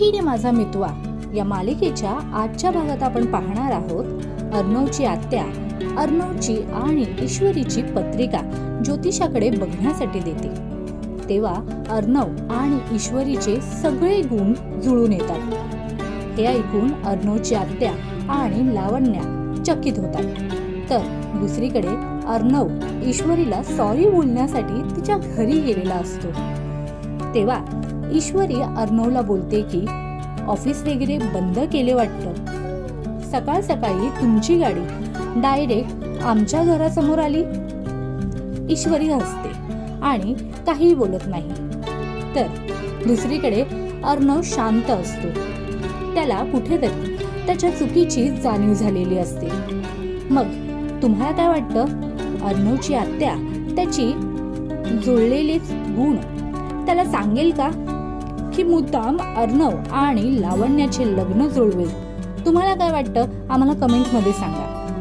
रे माझा मितवा. या मालिकेच्या आजच्या भागात आपण पाहणार आहोत अर्णवची आत्या अर्णवची आणि ईश्वरीची पत्रिका ज्योतिषाकडे बघण्यासाठी देते. तेव्हा अर्णव आणि ईश्वरीचे सगळे गुण जुळून येतात. हे ऐकून अर्णवची आत्या आणि लावण्या चकित होतात. तर दुसरीकडे अर्णव ईश्वरीला सॉरी बोलण्यासाठी तिच्या घरी गेलेला असतो. तेव्हा ईश्वरी अर्णवला बोलते की ऑफिस वगैरे बंद केले वाटतं. सकाळ सकाळी तुमची गाडी डायरेक्ट आमच्या घरासमोर आली. ईश्वरी हसते आणि काहीही बोलत नाही. तर दुसरीकडे अर्णव शांत असतो. त्याला कुठेतरी त्याच्या चुकीची जाणीव झालेली असते. मग तुम्हाला काय वाटतं? अर्णवची आत्या त्याची जुळलेलीच गुण त्याला सांगेल का? की मुद्दाम अर्णव आणि लावण्याचे लग्न जुळवेल. तुम्हाला काय वाटतं? आम्हाला कमेंटमध्ये सांगा.